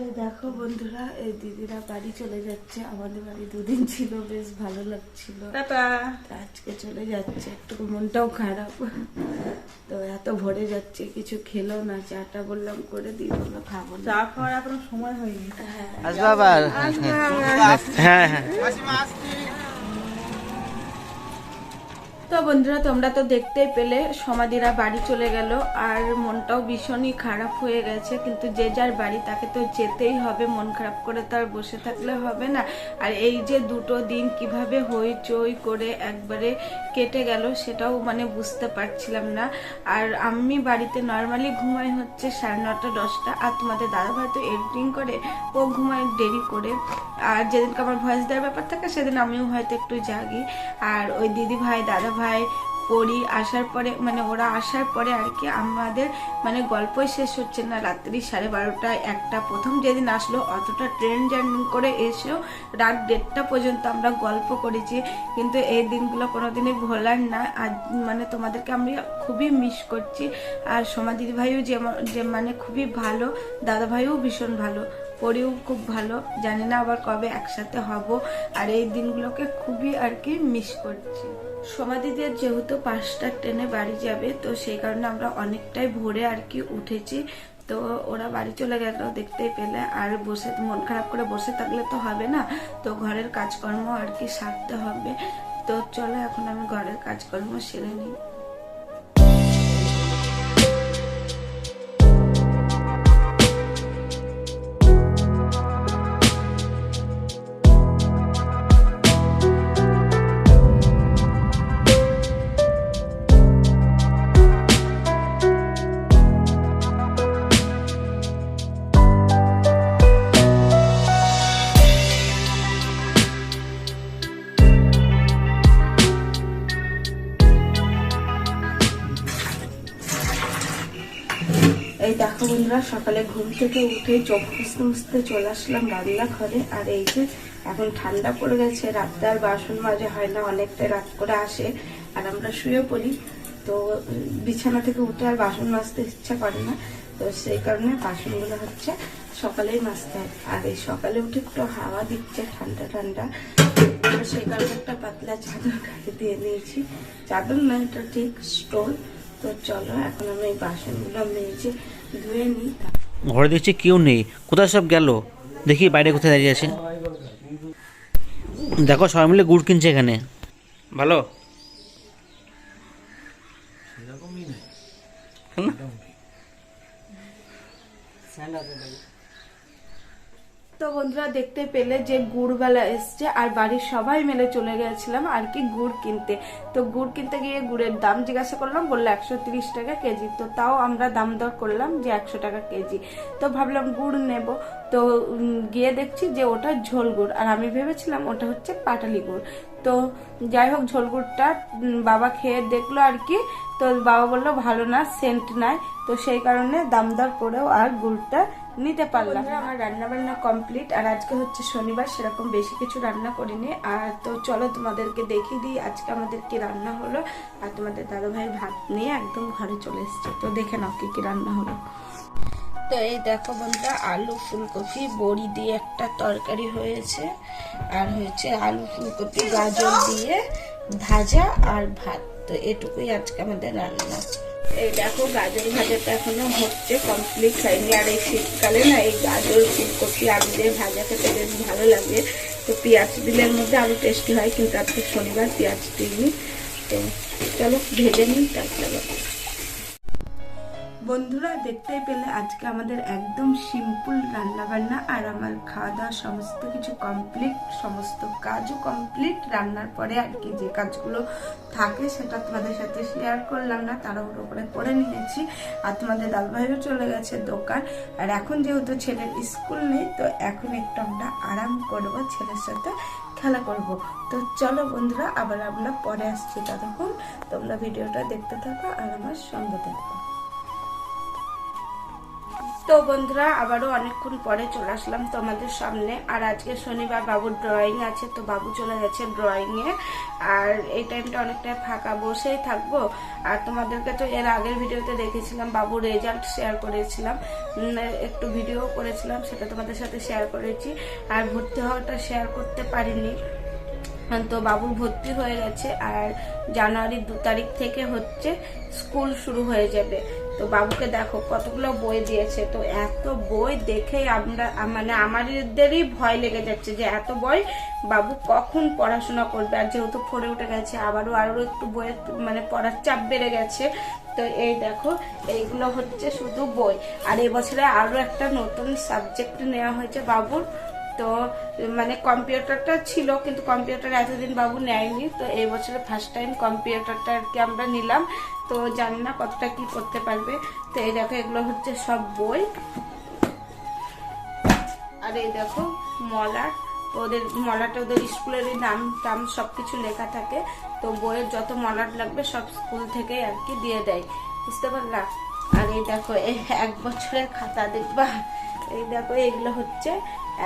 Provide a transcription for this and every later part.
এই দেখো বন্ধুরা এই দিদিরা বাড়ি চলে যাচ্ছে। আমাদের বাড়ি দুদিন ছিল বেশ ভালো লাগছিল। আজকে চলে যাচ্ছে একটু মনটাও খারাপ। তো এত ভরে যাচ্ছে কিছু খেলো না চাটা বললাম করে দিই বলল খাব না। চা খাওয়ার এখনও সময় হয়নি। আসবে হ্যাঁ হ্যাঁ। তো বন্ধুরা, তোমরা তো দেখতেই পেলে, সমাধিরা বাড়ি চলে গেল, আর মনটাও ভীষণই খারাপ হয়ে গেছে, কিন্তু যে যার বাড়ি, তাকে তো যেতেই হবে, মন খারাপ করে তো আর বসে থাকলে হবে না। আর এই যে দুটো দিন কীভাবে হইচই করে একবারে কেটে গেল, সেটাও মানে বুঝতে পারছিলাম না। আর আমি বাড়িতে নর্মালি ঘুমাই হচ্ছে সাড়ে নটা, দশটা, আর তোমাদের দাদা ভাই তো এডিটিং করে, ও ঘুমায় দেরি করে। আর যেদিনকে আমার ভয়েস দেওয়ার ব্যাপার থাকে, সেদিন আমিও হয়তো একটু জাগি। আর ওই দিদি ভাই দাদা ভাই পড়ি আসার পরে মানে ওরা আসার পরে আর কি আমাদের মানে গল্পই শেষ হচ্ছে না। রাত্রি সাড়ে বারোটা একটা। প্রথম যেদিন আসলো, অতটা ট্রেন জার্নি করে এসেও রাত দেড়টা পর্যন্ত আমরা গল্প করেছি। কিন্তু এই দিনগুলো কোনোদিনই ভোলার না। আর মানে তোমাদেরকে আমি খুবই মিস করছি। আর সোমা দিদি ভাইও যেমন, যে মানে খুবই ভালো দাদা ভাইও ভীষণ ভালো। পড়েও খুব ভালো। জানি না আবার কবে একসাথে হব। আর এই দিনগুলোকে খুবই আর কি মিস করছি। সমাধিদের যেহেতু পাঁচটা ট্রেনে বাড়ি যাবে, তো সেই কারণে আমরা অনেকটাই ভোরে আর কি উঠেছি। তো ওরা বাড়ি চলে গেল দেখতেই পেলে। আর বসে মন খারাপ করে বসে থাকলে তো হবে না। তো ঘরের কাজকর্ম আর কি সারতে হবে। তো চলো এখন আমি ঘরের কাজকর্ম সেরে নিই। এই দেখো বন্ধুরা, সকালে ঘুম থেকে উঠে চোখ মুছতে মুছতে চলে আসলাম রান্না ঘরে আর এই যে এখন ঠান্ডা পড়ে গেছে রাত্রে আর বাসন মাজা হয় না, অনেকটা রাত করে আসে। আর আমরা শুয়ে পড়ি। তো, বিছানা থেকে উঠে আর বাসন মাজতে ইচ্ছা করে না। তো সেই কারণে বাসনগুলো হচ্ছে সকালেই মাজতে হয়। আর এই সকালে উঠে একটু হাওয়া দিচ্ছে, ঠান্ডা ঠান্ডা। সেই কারণে একটা পাতলা চাদর গায়ে দিয়ে নিয়েছি। চাদর না, এটা ঠিক স্টোল। তো চলো, এখন আমি এই বাসনগুলো মেজে ধুয়ে নিই ঘরে দেখছি কেউ নেই। কোথায় সব গেল? দেখি বাইরে কোথায় দাঁড়িয়ে আছে। দেখো সবাই মিলে গুড় কিনছে এখানে। ভালো? তো বন্ধুরা দেখতে পেলে যে গুড়বেলা এসছে আর বাড়ির সবাই মিলে চলে গেছিলাম আর কি গুড় কিনতে। তো গুড় কিনতে গিয়ে গুড়ের দাম জিজ্ঞাসা করলাম, বলল একশো টাকা কেজি। তো তাও আমরা দাম দর করলাম যে একশো টাকা কেজি। তো ভাবলাম গুড় নেব। তো গিয়ে দেখছি যে ওটা ঝোল গুড়। আর আমি ভেবেছিলাম ওটা হচ্ছে পাটালি গুড়। তো যাই হোক, ঝোল গুড়টা বাবা খেয়ে দেখল আর কি। তো বাবা বলল, ভালো না, সেন্ট নাই। তো সেই কারণে দাম দর করেও আর গুড়টা নিতে পারলাম। আমার রান্না বান্না কমপ্লিট আর আজকে হচ্ছে শনিবার, সেরকম বেশি কিছু রান্না করিনি। আর তো চলো তোমাদেরকে দেখিয়ে দিই, আজকে আমাদের কি রান্না হলো। আর তোমাদের দাদা ভাই ভাত নিয়ে একদম ঘরে চলে এসছে। তো দেখে নাও কি কি রান্না হলো। তো এই দেখো বন্ধুরা, আলু, ফুলকপি, বড়ি দিয়ে একটা তরকারি হয়েছে। আর হয়েছে আলু, ফুলকপি, গাজর দিয়ে ভাজা আর ভাত। তো এটুকুই আজকে আমাদের রান্না। এই দেখো, গাজর ভাজাটা এখনও হচ্ছে কমপ্লিট হয়নি। আর এই শীতকালে না, এই গাজর, ফুলকপি, আলু দিয়ে ভাজা খেতে বেশ ভালো লাগে। তো পেঁয়াজ দিলের মধ্যে আরও টেস্টি হয়, কিন্তু আজকে শনিবার পেঁয়াজ দিইনি। তো চলো, ভেজে নিই, তারপরে বন্ধুরা, দেখতেই পেলে আজকে আমাদের একদম সিম্পল রান্না বান্না আর আমার খাওয়া দাওয়া সমস্ত কিছু কমপ্লিট সমস্ত কাজও কমপ্লিট রান্নার পরে আর কি যে কাজগুলো থাকে সেটা তোমাদের সাথে শেয়ার করলাম না, তাড়াহুড়ো করে করে নিয়েছি। আর তোমাদের দাল ভাইও চলে গেছে দোকান। আর এখন যেহেতু ছেলের স্কুল নেই, তো এখন একটু আমরা আরাম করব, ছেলের সাথে খেলা করব। তো চলো বন্ধুরা, আবার আমরা পরে আসছি ততক্ষণ। তোমরা ভিডিওটা দেখতে থাকো আর আমার সঙ্গে থাকো। তো বন্ধুরা, আবারও অনেকক্ষণ পরে চলে আসলাম তোমাদের সামনে। আর আজকে শনিবার বাবুর ড্রয়িং আছে, তো বাবু চলে গেছে ড্রয়িংয়ে আর এই টাইমটা অনেকটা ফাঁকা, বসেই থাকব। আর তোমাদেরকে তো এর আগের ভিডিওতে দেখেছিলাম, বাবুর রেজাল্ট শেয়ার করেছিলাম। একটু ভিডিও করেছিলাম, সেটা তোমাদের সাথে শেয়ার করেছি। আর ভর্তি হওয়াটা শেয়ার করতে পারিনি। তো বাবুর ভর্তি হয়ে গেছে আর জানুয়ারির দু তারিখ থেকে হচ্ছে স্কুল শুরু হয়ে যাবে। তো বাবুকে দেখো কতগুলো বই দিয়েছে। তো এত বই দেখে আমরা মানে আমাদেরই ভয় লেগে যাচ্ছে যে এত বই বাবু কখন পড়াশোনা করবে। আর যেহেতু ফোরে উঠে গেছে, আবারও আরও একটু বইয়ের মানে পড়ার চাপ বেড়ে গেছে। তো এই দেখো, এইগুলো হচ্ছে শুধু বই। আর এবছরে আরও একটা নতুন সাবজেক্ট নেওয়া হয়েছে বাবুর। তো মানে কম্পিউটারটা ছিল, কিন্তু কম্পিউটার এতদিন বাবু নেয়নি, তো এই বছরে ফার্স্ট টাইম কম্পিউটারটা আর কি আমরা নিলাম। তো জানি না কতটা কি করতে পারবে। তো এই দেখো, এগুলো হচ্ছে সব বই। আর এই দেখো মলার ওদের, মলাটা ওদের স্কুলেরই নাম টাম সব কিছু লেখা থাকে। তো বইয়ের যত মলাট লাগবে সব স্কুল থেকেই আর কি দিয়ে দেয়। বুঝতে পারলা? আর এই দেখো এই এক বছরের খাতা দেখবা। এই দেখো এগুলো হচ্ছে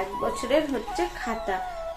এক বছরের হচ্ছে খাতা।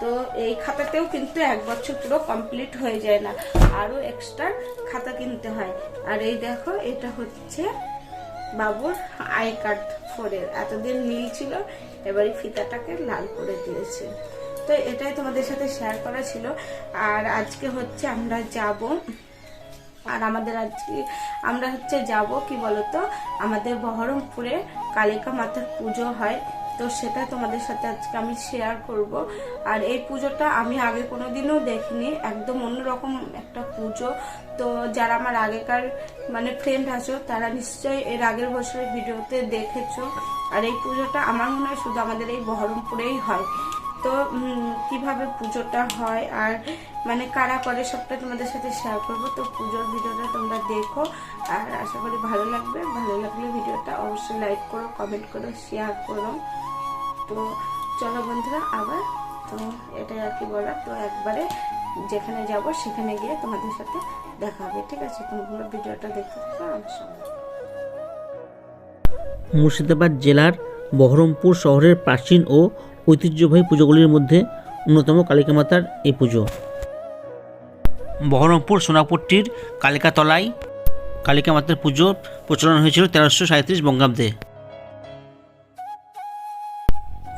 তো এই খাতাতেও কিন্তু এক বছর পুরো কমপ্লিট হয়ে যায় না। আরও এক্সট্রা খাতা কিনতে হয়। আর এই দেখো, এটা হচ্ছে বাবুর আই কার্ড ফোরের এতদিন নীল ছিল, এবার এই ফিতাটাকে লাল করে দিয়েছে। তো এটাই তোমাদের সাথে শেয়ার করা ছিল। আর আজকে হচ্ছে আমরা যাব, আর আমাদের আজকে আমরা হচ্ছে যাব কি বলতো, আমাদের বহরমপুরে কালিকা মাতার পুজো হয়, তো সেটা তোমাদের সাথে আজকে আমি শেয়ার করব। আর এই পুজোটা আমি আগে কোনো দিনও দেখিনি, একদম অন্যরকম একটা পুজো। তো যারা আমার আগেকার মানে ফ্রেন্ড আছো, তারা নিশ্চয়ই এর আগের বছরের ভিডিওতে দেখেছ। আর এই পুজোটা আমার মনে হয় শুধু আমাদের এই বহরমপুরেই হয়। তো কীভাবে পুজোটা হয় আর মানে কারা করে সবটা তোমাদের সাথে শেয়ার করব। তো পুজোর ভিডিওটা তোমরা দেখো আর আশা করি ভালো লাগবে। ভালো লাগলে ভিডিওটা অবশ্যই লাইক করো কমেন্ট করো শেয়ার করো। তো চলো বন্ধুরা, আবার তো এটাই আর কি বলার। তো একবারে যেখানে যাব সেখানে গিয়ে তোমাদের সাথে দেখা হবে, ঠিক আছে? তোমরা ভিডিওটা দেখতে থাকো আমার সঙ্গে মুর্শিদাবাদ জেলার বহরমপুর শহরের প্রাচীন ও ঐতিহ্যবাহী পুজোগুলির মধ্যে অন্যতম কালিকা মাতার এই পুজো। বহরমপুর সোনাপুরটির কালিকাতলায় কালিকা মাতার পুজো প্রচলন হয়েছিল তেরোশো সাঁত্রিশ বঙ্গাব্দে।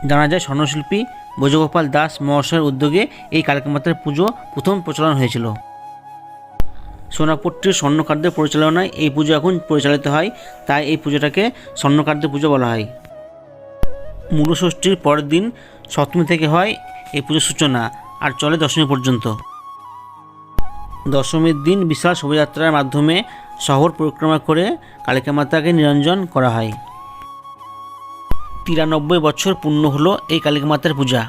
জানা যায় স্বর্ণশিল্পী ব্রজগোপাল দাস মহাশয়ের উদ্যোগে এই কালিকা মাতার পুজো প্রথম প্রচলন হয়েছিল। সোনাপুরটির স্বর্ণকারদের পরিচালনায় এই পুজো এখন পরিচালিত হয়, তাই এই পুজোটাকে স্বর্ণকারদের পুজো বলা হয়। মূলষষ্ঠীর পরের দিন সপ্তমী থেকে হয় এই পুজোর সূচনা, আর চলে দশমী পর্যন্ত। দশমীর দিন বিশাল শোভাযাত্রার মাধ্যমে শহর পরিক্রমা করে কালিকা মাতাকে নিরঞ্জন করা হয়। তিরানব্বই বছর পূর্ণ হলো এই কালিকা মাতার পূজা।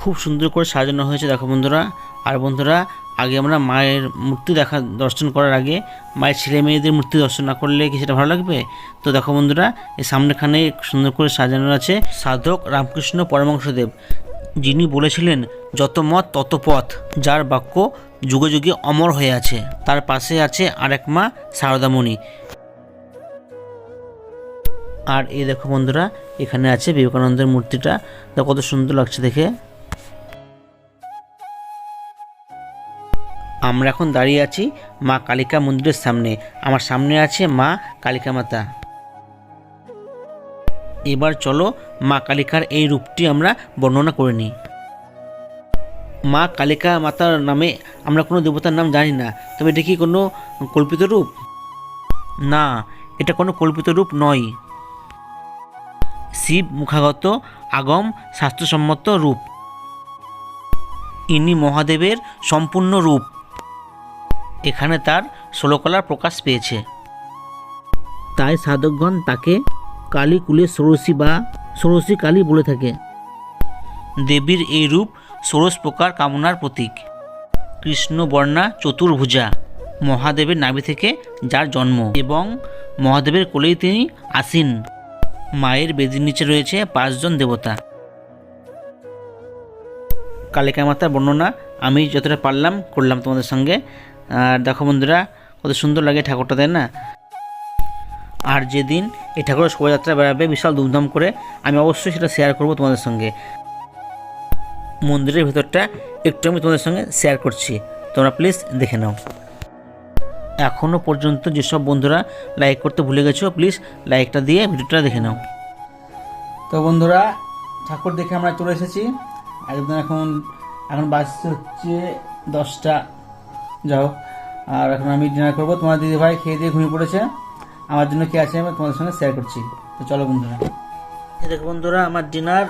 খুব সুন্দর করে সাজানো হয়েছে, দেখো বন্ধুরা। আর বন্ধুরা আগে আমরা মায়ের মূর্তি দেখা, দর্শন করার আগে মায়ের ছেলে মেয়েদের মূর্তি দর্শন না করলে কি সেটা ভালো লাগবে? তো দেখো বন্ধুরা, এই সামনেখানে সুন্দর করে সাজানো আছে সাধক রামকৃষ্ণ পরমাংশদেব যিনি বলেছিলেন, যত মত, তত পথ। যার বাক্য যুগে যুগে অমর হয়ে আছে। তার পাশে আছে আরেক মা, সারদামণি। আর এই দেখো বন্ধুরা, এখানে আছে বিবেকানন্দের মূর্তিটা। কত সুন্দর লাগছে দেখে। আমরা এখন দাঁড়িয়ে আছি মা কালিকা মন্দিরের সামনে। আমার সামনে আছে মা কালিকা মাতা। এবার চলো মা কালিকার এই রূপটি আমরা বর্ণনা করে নিই। মা কালিকা মাতার নামে আমরা কোনো দেবতার নাম জানি না, তবে এটা কি কোনো কল্পিত রূপ? না, এটা কোনো কল্পিত রূপ নয়। শিব মুখাগত আগম স্বাস্থ্যসম্মত রূপ। ইনি মহাদেবের সম্পূর্ণ রূপ। এখানে তার ষোলকলার প্রকাশ পেয়েছে। তাই সাধকগণ তাকে কালী কুলে ষোড়শী বা ষোড়শী কালী বলে থাকে। দেবীর এই রূপ ষোড়শ প্রকার কামনার প্রতীক। কৃষ্ণ বর্ণা চতুর্ভুজা মহাদেবের নাভি থেকে যার জন্ম এবং মহাদেবের কোলেই তিনি আসীন। মায়ের বেদির নিচে রয়েছে পাঁচজন দেবতা। কালিকা মাতার বর্ণনা আমি যতটা পারলাম করলাম তোমাদের সঙ্গে। আর দেখো বন্ধুরা, কত সুন্দর লাগে ঠাকুরটা, তাই না? আর যেদিন এই ঠাকুরের শোভাযাত্রা বেড়াবে, বিশাল ধুমধাম করে, আমি অবশ্যই সেটা শেয়ার করব তোমাদের সঙ্গে। মন্দিরের ভেতরটা একটু আমি তোমাদের সঙ্গে শেয়ার করছি। তোমরা প্লিজ দেখে নাও। এখনও পর্যন্ত যেসব বন্ধুরা লাইক করতে ভুলে গেছো প্লিজ লাইকটা দিয়ে ভিডিওটা দেখে নাও। তো বন্ধুরা, ঠাকুর দেখে আমরা চলে এসেছি। একদম এখন এখন বাজতে হচ্ছে দশটা। যাও। আর এখন আমি ডিনার করব। তোমার দিদি ভাই খেয়ে দিয়ে ঘুমিয়ে পড়েছে। আমার জন্য কে আছে আমি তোমাদের সঙ্গে শেয়ার করছি। তো চলো বন্ধুরা। দেখো বন্ধুরা আমার ডিনার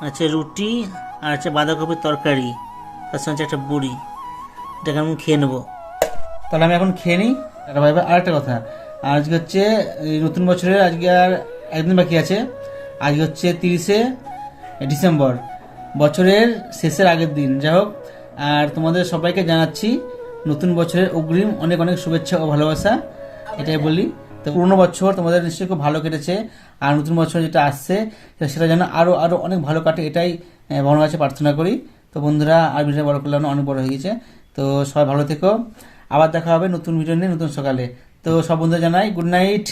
আছে রুটি আর আছে বাঁধাকপির তরকারি। তার সঙ্গে একটা বুড়ি। এটাকে আমি খেয়ে নেব। তাহলে আমি এখন খেয়ে নিই। আর ভাই ভাই আরেকটা কথা। আজকে হচ্ছে এই নতুন বছরের আজকে আর একদিন বাকি আছে। আজকে হচ্ছে তিরিশে ডিসেম্বর। বছরের শেষের আগের দিন। যাই হোক আর তোমাদের সবাইকে জানাচ্ছি নতুন বছরের অগ্রিম অনেক অনেক শুভেচ্ছা ও ভালোবাসা। এটাই বলি। তো পুরোনো বছর তোমাদের নিশ্চয়ই খুব ভালো কেটেছে আর নতুন বছর যেটা আসছে সেটা যেন আরও আরও অনেক ভালো কাটে এটাই আহ, ভগবানের কাছে প্রার্থনা করি। তো বন্ধুরা আর ভিডিও বড় করলাম অনেক বড় হয়ে গেছে। তো সবাই ভালো থেকো। আবার দেখা হবে নতুন ভিডিও নিয়ে নতুন সকালে। তো সব বন্ধুরা জানাই গুড নাইট